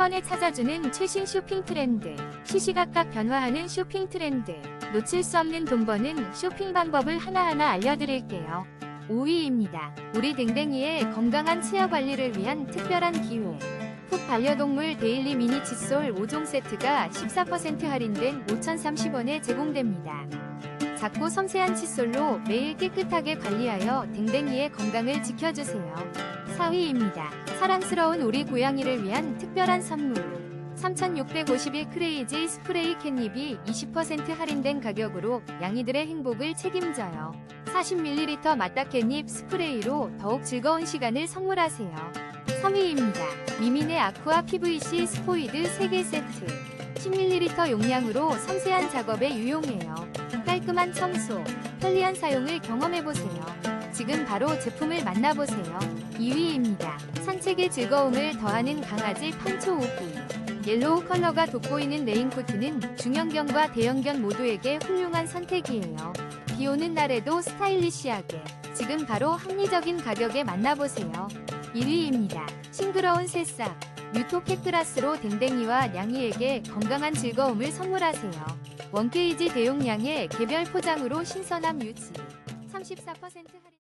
번에 찾아주는 최신 쇼핑 트렌드, 시시각각 변화하는 쇼핑 트렌드, 놓칠 수 없는 돈 버는 쇼핑 방법을 하나하나 알려드릴게요. 5위입니다. 우리 댕댕이의 건강한 치아 관리를 위한 특별한 기회. 풋 반려동물 데일리 미니 칫솔 5종 세트가 14% 할인된 5,030원에 제공됩니다. 작고 섬세한 칫솔로 매일 깨끗하게 관리하여 댕댕이의 건강을 지켜주세요. 4위입니다. 사랑스러운 우리 고양이를 위한 특별한 선물. 3,651 크레이지 스프레이 캣닙이 20% 할인된 가격으로 양이들의 행복을 책임져요. 40ml 맞다 캣닙 스프레이로 더욱 즐거운 시간을 선물하세요. 3위입니다. 미민의 아쿠아 PVC 스포이드 3개 세트. 10ml 용량으로 섬세한 작업에 유용해요. 깔끔한 청소, 편리한 사용을 경험해보세요. 지금 바로 제품을 만나보세요. 2위입니다. 산책의 즐거움을 더하는 강아지 팡초 오기. 옐로우 컬러가 돋보이는 레인코트는 중형견과 대형견 모두에게 훌륭한 선택이에요. 비 오는 날에도 스타일리시하게 지금 바로 합리적인 가격에 만나보세요. 1위입니다. 싱그러운 새싹 뮤토 캣그라스로 댕댕이와 냥이에게 건강한 즐거움을 선물하세요. 원케이지 대용량의 개별 포장으로 신선함 유지 34% 할인